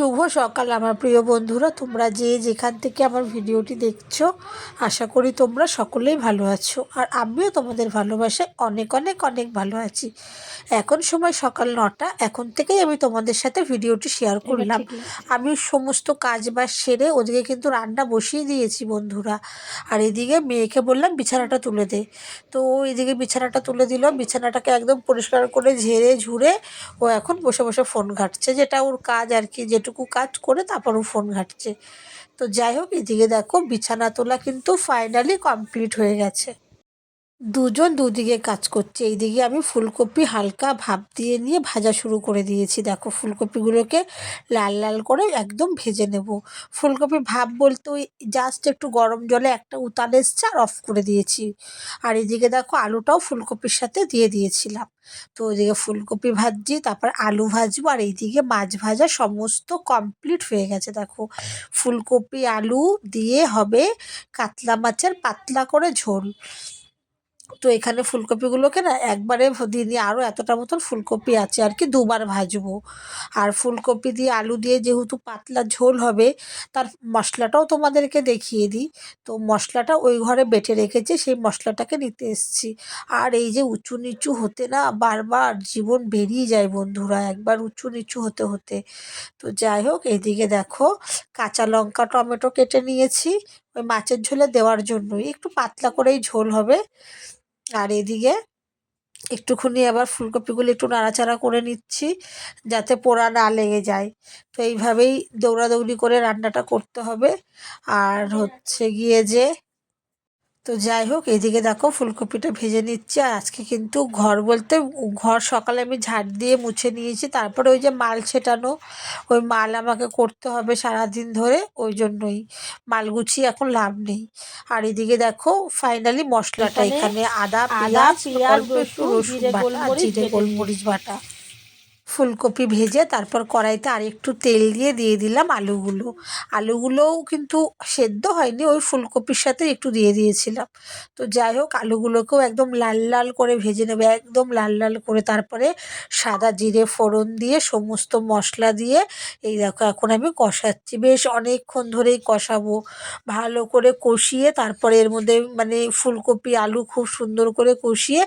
শুভ সকাল আমার প্রিয় বন্ধুরা। তোমরা যে যেখান থেকে আমার ভিডিওটি দেখছ আশা করি তোমরা সকলেই ভালো আছো। আর আমিও তোমাদের ভালোবাসায় অনেক অনেক অনেক ভালো আছি। এখন সময় সকাল নটা এখন থেকেই আমি তোমাদের সাথে ভিডিওটি শেয়ার করলাম। আমি সমস্ত কাজ বাজ সেরে ওদিকে কিন্তু রান্না বসিয়ে দিয়েছি বন্ধুরা। আর এদিকে মেয়েকে বললাম বিছানাটা তুলে দে। তো ও এদিকে বিছানাটা তুলে দিল বিছানাটাকে একদম পরিষ্কার করে ঝেড়ে ঝুড়ে ও এখন বসে বসে ফোন ঘাটছে যেটা ওর কাজ আর কি যেটুকু কাজ করে তারপরও ফোন ঘাটছে। তো যাই হোক, এদিকে দেখো বিছানা তোলা কিন্তু ফাইনালি কমপ্লিট হয়ে গেছে। দুজন দুদিকে কাজ করছে। এইদিকে আমি ফুলকপি হালকা ভাপ দিয়ে নিয়ে ভাজা শুরু করে দিয়েছি। দেখো ফুলকপিগুলোকে লাল লাল করে একদম ভেজে নেব। ফুলকপি ভাপ বলতে ওই জাস্ট একটু গরম জলে একটা উতাল এসছে আর অফ করে দিয়েছি। আর এদিকে দেখো আলুটাও ফুলকপির সাথে দিয়ে দিয়েছিলাম। তো ওইদিকে ফুলকপি ভাজছি, তারপর আলু ভাজবো, আর এইদিকে মাছ ভাজা সমস্ত কমপ্লিট হয়ে গেছে। দেখো ফুলকপি আলু দিয়ে হবে কাতলা মাছের পাতলা করে ঝোল। তো এখানে ফুলকপিগুলোকে না একবারে দিয়ে দিয়ে আরও এতটা মতন ফুলকপি আছে আর কি দুবার ভাজবো। আর ফুলকপি দিয়ে আলু দিয়ে যেহেতু পাতলা ঝোল হবে, তার মশলাটাও তোমাদেরকে দেখিয়ে দিই। তো মশলাটা ওই ঘরে বেটে রেখেছে, সেই মশলাটাকে নিতে এসেছি। আর এই যে উঁচু নিচু হতে না বারবার জীবন বেরিয়ে যায় বন্ধুরা, একবার উঁচু নিচু হতে হতে। তো যাই হোক, এদিকে দেখো কাঁচা লঙ্কা টমেটো কেটে নিয়েছি, ওই মাছের ঝোলে দেওয়ার জন্যই। একটু পাতলা করেই ঝোল হবে। আর এদিকে একটুখানি আবার ফুলকপিগুলো একটু নাড়াচাড়া করে নিচ্ছি যাতে পোড়া না লেগে যায়। তো এইভাবেই দৌড়াদৌড়ি করে রান্নাটা করতে হবে। আর হচ্ছে গিয়ে যে তো যাই হোক এদিকে দেখো ফুলকপিটা ভেজে নিচ্ছি। আর আজকে কিন্তু ঘর বলতে ঘর সকালে আমি ঝাড় দিয়ে মুছে নিয়েছি। তারপরে ওই যে মাল ছেটানো ওই মাল আমাকে করতে হবে সারাদিন ধরে ওই জন্যই। মাল গুছিয়ে এখন লাভ নেই। আর এদিকে দেখো ফাইনালি মশলাটা এখানে আদা পেঁয়াজ অল্প একটু রসুন বাটা জিরে গোলমরিচ বাটা। ফুলকপি ভেজে তারপর কড়াইতে আর একটু তেল দিয়ে দিয়ে দিলাম আলুগুলো। আলুগুলোও কিন্তু সেদ্ধ হয়নি, ওই ফুলকপির সাথে একটু দিয়ে দিয়েছিলাম। তো যাই হোক, আলুগুলোকেও একদম লাল লাল করে ভেজে নেবে, একদম লাল লাল করে। তারপরে সাদা জিরে ফোড়ন দিয়ে সমস্ত মশলা দিয়ে, এই দেখো এখন আমি কষাচ্ছি। বেশ অনেকক্ষণ ধরেই কষাবো। ভালো করে কষিয়ে তারপরে এর মধ্যে মানে ফুলকপি, আলু খুব সুন্দর করে কষিয়ে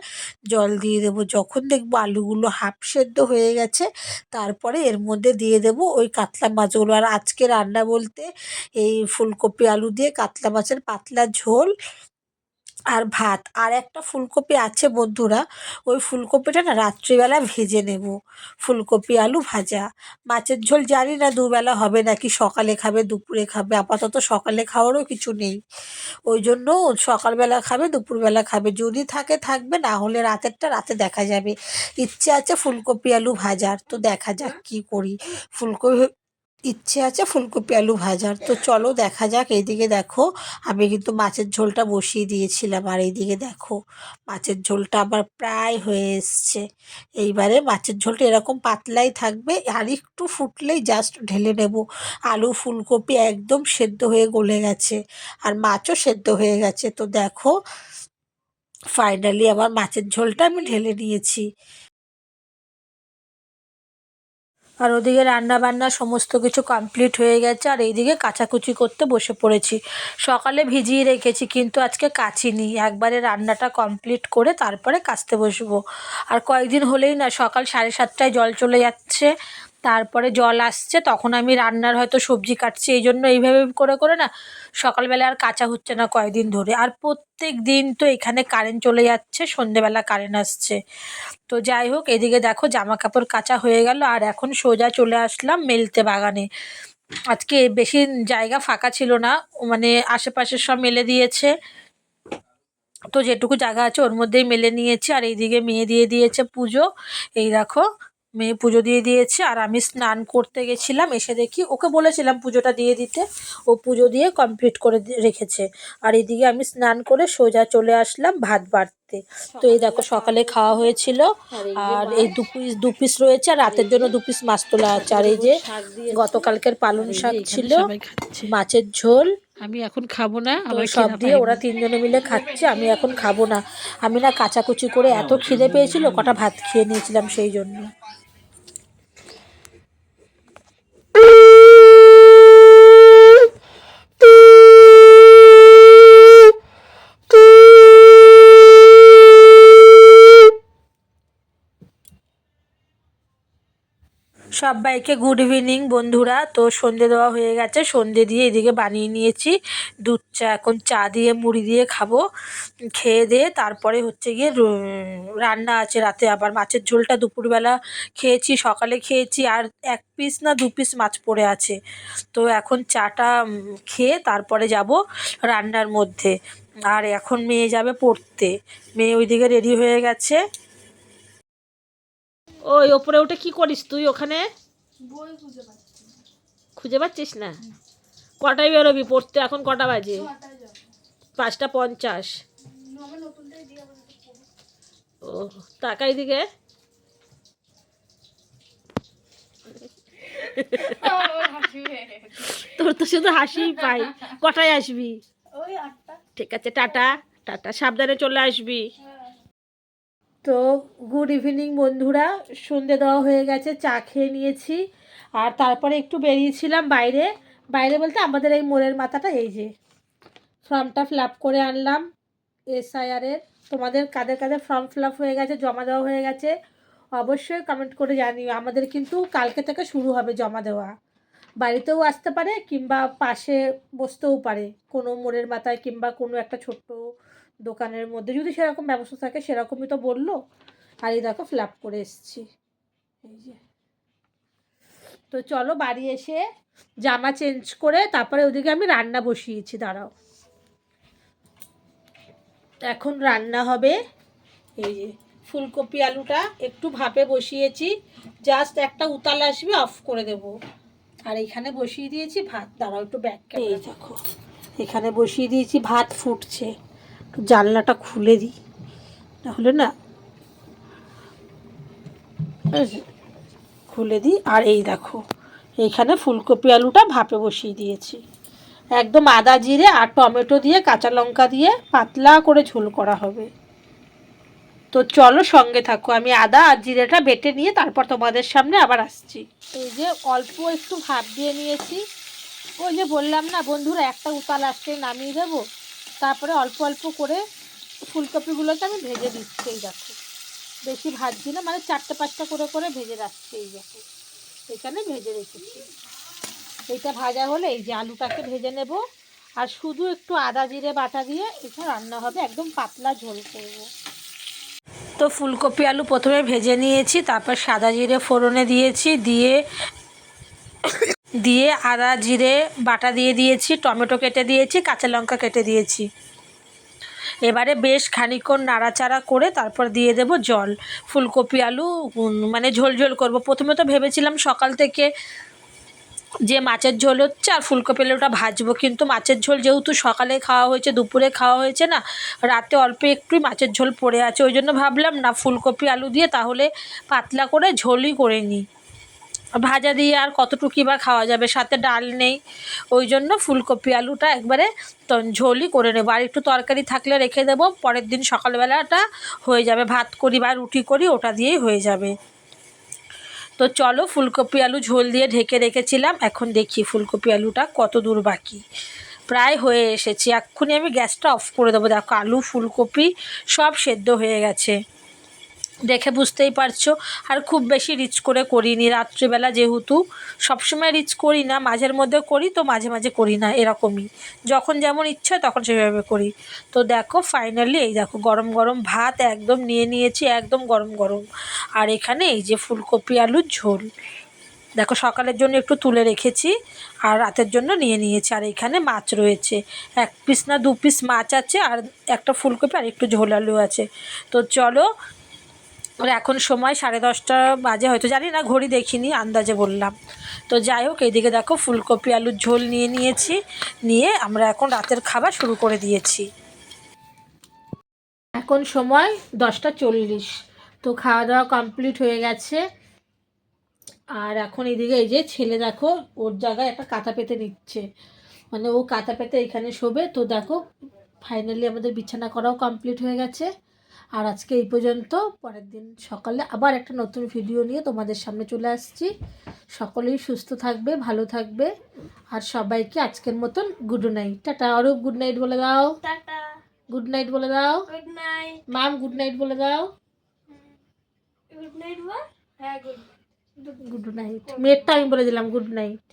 জল দিয়ে দেবো। যখন দেখব আলুগুলো হাফ সেদ্ধ হয়ে গেছে গেছে তারপরে এর মধ্যে দিয়ে দেব ওই কাতলা মাছগুলো। আর আজকে রান্না বলতে এই ফুলকপি আলু দিয়ে কাতলা মাছের পাতলা ঝোল আর ভাত। আর একটা ফুলকপি আছে বন্ধুরা, ওই ফুলকপিটা না রাত্রিবেলা ভেজে নেব। ফুলকপি আলু ভাজা। মাছের ঝোল জানি না দুবেলা হবে নাকি সকালে খাবে, দুপুরে খাবে, আপাতত সকালে খাওয়ারও কিছু নেই। ওই জন্য সকালবেলা খাবে, দুপুরবেলা খাবে। যদি থাকে, থাকবে, না হলে রাতেরটা রাতে দেখা যাবে। ইচ্ছে আছে ফুলকপি আলু ভাজার, তো দেখা যাক কী করি। ফুলকপি ইচ্ছে আছে ফুলকপি আলু ভাজার। তো চলো দেখা যাক, এইদিকে দেখো, আমি কিন্তু মাছের ঝোলটা বসিয়ে দিয়েছিলাম, আর এইদিকে দেখো, মাছের ঝোলটা আবার প্রায় হয়ে এসছে। এইবারে মাছের ঝোলটা এরকম পাতলাই থাকবে, আর একটু ফুটলেই জাস্ট ঢেলে নেব। আলু, ফুলকপি একদম সেদ্ধ হয়ে গলে গেছে, আর মাছও সেদ্ধ হয়ে গেছে। তো দেখো ফাইনালি আমার মাছের ঝোলটা আমি ঢেলে নিয়েছি। আর ওদিকে রান্না বান্না সমস্ত কিছু কমপ্লিট হয়ে গেছে, আর এইদিকে কাচাকুচি করতে বসে পড়েছি। সকালে ভিজিয়ে রেখেছি, কিন্তু আজকে কাচিনি একবারে রান্নাটা কমপ্লিট করে তারপরে কাচতে বসবো। আর কয়েকদিন হলেই না, সকাল সাড়ে সাতটায় জল চলে যাচ্ছে। তারপরে জল আসছে, তখন আমি রান্নার হয়তো সবজি কাটছি, এই জন্য এইভাবে করে করে না সকালবেলা আর কাঁচা হচ্ছে না কয়েকদিন ধরে। আর প্রত্যেক দিন তো এখানে কারেন্ট চলে যাচ্ছে, সন্ধেবেলা কারেন্ট আসছে। তো যাই হোক, এদিকে দেখো জামা কাপড় কাঁচা হয়ে গেল, আর এখন সোজা চলে আসলাম মেলতে বাগানে। আজকে বেশি জায়গা ফাঁকা ছিল না মানে আশেপাশে সব মেলে দিয়েছে। তো যেটুকু জায়গা আছে ওর মধ্যেই মেলে নিয়েছি, আর এইদিকে মেয়ে দিয়ে দিয়েছে পুজো। এই দেখো মেয়ে পুজো দিয়ে দিয়েছে আর আমি স্নান করতে গেছিলাম এসে দেখি ওকে বলেছিলাম পুজোটা দিয়ে দিতে। ও পুজো দিয়ে কমপ্লিট করে রেখেছে। আর এদিকে আমি স্নান করে সোজা চলে আসলাম ভাত বাড়তে। তো এই দেখো সকালে খাওয়া হয়েছিল। আর এই দু পিস দু পিস রয়েছে আর রাতের জন্য দু পিস মাছ তোলা আছে। আর এই যে গতকালকের পালং শাক ছিল মাছের ঝোল। আমি এখন খাব না আমার সব দিয়ে ওরা তিনজনে মিলে খাচ্ছে আমি এখন খাব না। আমি না কাচাকুচি করে এত খিদে পেয়েছিল কটা ভাত খেয়ে নিয়েছিলাম সেই জন্য। সবাইকে গুড ইভিনিং বন্ধুরা। তো সন্ধে দেওয়া হয়ে গেছে, সন্ধে দিয়ে এদিকে বানিয়ে নিয়েছি দুধ চা। এখন চা দিয়ে মুড়ি দিয়ে খাব, খেয়ে দিয়ে তারপরে হচ্ছে গিয়ে রান্না আছে রাতে। আবার মাছের ঝোলটা দুপুরবেলা খেয়েছি, সকালে খেয়েছি, আর এক পিস না দু পিস মাছ পড়ে আছে। তো এখন চাটা খেয়ে তারপরে যাব রান্নার মধ্যে। আর এখন মেয়ে যাবে পড়তে। মেয়ে ওইদিকে রেডি হয়ে গেছে। ওই ওপরে উঠে কি করিস তুই ওখানে? খুঁজে পাচ্ছিস না? কটায় বেরোবি? পড়তে এখন কটা বাজে? পাঁচটা পঞ্চাশ। ও তাকাই দিকে। হাসি তোর তো শুধু হাসিই পাই। কটায় আসবি? ঠিক আছে টাটা। টাটা সাবধানে চলে আসবি। হ্যাঁ। তো গুড ইভিনিং বন্ধুরা। সন্ধে দেওয়া হয়ে গেছে, চা খেয়ে নিয়েছি। আর তারপরে একটু বেরিয়েছিলাম বাইরে। বাইরে বলতে আমাদের এই মোড়ের মাথাটা, এই যে ফর্মটা ফিল করে আনলাম এসআইআরের তোমাদের কাদের কাদের ফর্ম ফিল হয়ে গেছে, জমা দেওয়া হয়ে গেছে, অবশ্যই কমেন্ট করে জানিও। আমাদের কিন্তু কালকে থেকে শুরু হবে জমা দেওয়া। বাড়িতেও আসতে পারে কিংবা পাশে বসতেও পারে। কোনো মোড়ের মাথায় কিংবা কোনো একটা ছোট্ট দোকানের মধ্যে। যদি সেরকম ব্যবস্থা থাকে সেরকমই তো বলল। আর এই দেখো ফিল আপ করে এসেছি। এই যে। তো চলো বাড়ি এসে জামা চেঞ্জ করে তারপরে ওদিকে আমি রান্না বসিয়েছি দাঁড়াও। এখন রান্না হবে এই যে ফুলকপি আলুটা একটু ভাপে বসিয়েছি। জাস্ট একটা উতাল আসবে অফ করে দেব। আর এখানে বসিয়ে দিয়েছি ভাত। দাঁড়াও একটু ব্যাগ এই দেখো। এখানে বসিয়ে দিয়েছি ভাত ফুটছে। জানলাটা খুলে দিই। তাহলে না খুলে দিই। আর এই দেখো এইখানে ফুলকপি আলুটা ভাপে বসিয়ে দিয়েছি। একদম আদা জিরে আর টমেটো দিয়ে, কাঁচা লঙ্কা দিয়ে পাতলা করে ঝোল করা হবে। তো চলো সঙ্গে থাকো, আমি আদা আর জিরেটা বেটে নিয়ে তারপর তোমাদের সামনে আবার আসছি। এই যে অল্প একটু ভাপ দিয়ে নিয়েছি। ওই যে বললাম না বন্ধুরা, একটা উতাল আসতে নামিয়ে দেবো? তারপরে অল্প অল্প করে ফুলকপিগুলোকে আমি ভেজে দিচ্ছি, এই দেখো। বেশি ভাজছি না মানে চারটে পাঁচটা করে করে ভেজে রাখছি, এই দেখো। এখানে ভেজে রেখেছি। এইটা ভাজা হলে এই যে আলুটাকে ভেজে নেব, আর শুধু একটু আদা জিরে বাটা দিয়ে এটা রান্না হবে, একদম পাতলা ঝোল করব। তো ফুলকপি আলু প্রথমে ভেজে নিয়েছি, তারপর সাদা জিরে ফোড়নে দিয়েছি, দিয়ে দিয়ে আদা, জিরে বাটা দিয়ে দিয়েছি, টমেটো কেটে দিয়েছি, কাঁচা লঙ্কা কেটে দিয়েছি। এবারে বেশ খানিক্ষণ নাড়াচাড়া করে তারপর দিয়ে দেব জল। ফুলকপি, আলু মানে ঝোল ঝোল করব। প্রথমে তো ভেবেছিলাম সকাল থেকে যে মাছের ঝোল হচ্ছে আর ফুলকপি, আলুটা ভাজবো, কিন্তু মাছের ঝোল যেহেতু সকালে খাওয়া হয়েছে, দুপুরে খাওয়া হয়েছে না, রাতে অল্প একটুই মাছের ঝোল পড়ে আছে। ওই জন্য ভাবলাম, না, ফুলকপি, আলু দিয়ে তাহলে পাতলা করে ঝোলই করে নিই। ভাজা দিয়ে আর কতটুকু বা খাওয়া যাবে? সাথে ডাল নেই। ওই জন্য ফুলকপি, আলুটা একবারে ঝোলই করে নেব। আর একটু তরকারি থাকলে রেখে দেবো। পরের দিন সকালবেলাটা হয়ে যাবে। ভাত করি বা রুটি করি, ওটা দিয়েই হয়ে যাবে। তো চলো ফুলকপি, আলু ঝোল দিয়ে ঢেকে রেখেছিলাম। এখন দেখি ফুলকপি, আলুটা কত দূর বাকি। প্রায় হয়ে এসেছি। এক্ষুনি আমি গ্যাসটা অফ করে দেবো। দেখো আলু, ফুলকপি সব সেদ্ধ হয়ে গেছে। দেখে বুঝতেই পারছ। আর খুব বেশি রিচ করে করিনি। রাত্রিবেলা যেহেতু সবসময় রিচ করি না, মাঝের মধ্যে করি তো মাঝে মাঝে করি না, এরকমই। যখন যেমন ইচ্ছা তখন সেভাবে করি। তো দেখো ফাইনালি এই দেখো গরম গরম ভাত একদম নিয়ে নিয়েছি, একদম গরম গরম। আর এখানে এই যে ফুলকপি আলুর ঝোল। দেখো সকালের জন্য একটু তুলে রেখেছি, আর রাতের জন্য নিয়ে নিয়েছি। আর এখানে মাছ রয়েছে। এক পিস না দু পিস মাছ আছে, আর একটা ফুলকপি আর একটু ঝোল আলু আছে। তো চলো আর এখন সময় সাড়ে দশটা বাজে, হয়তো জানি না, ঘড়ি দেখিনি, আন্দাজে বললাম। তো যাই হোক এইদিকে দেখো ফুলকপি, আলুর ঝোল নিয়ে নিয়েছি, নিয়ে আমরা এখন রাতের খাবার শুরু করে দিয়েছি। এখন সময় দশটা চল্লিশ। তো খাওয়া দাওয়া কমপ্লিট হয়ে গেছে। আর এখন এদিকে এই যে ছেলে দেখো, ওর জায়গায় একটা কাঁথা পেতে নিচ্ছে। মানে ও কাঁথা পেতে এখানে শোবে। তো দেখো ফাইনালি আমাদের বিছানা করাও কমপ্লিট হয়ে গেছে। আর আজকে এই পর্যন্ত। পরের দিন সকালে আবার একটা নতুন ভিডিও নিয়ে তোমাদের সামনে চলে আসছি। সকলেই সুস্থ থাকবে ভালো থাকবে। আর সবাইকে আজকের মতন good night tata Arup good night বলে দাও। টাটা। গুড নাইট বলে দাও। Good night mum good night বলে দাও। গুড নাইট বল? হ্যাঁ গুড গুড নাইট মেয়েরটা আমি বলে দিলাম গুড নাইট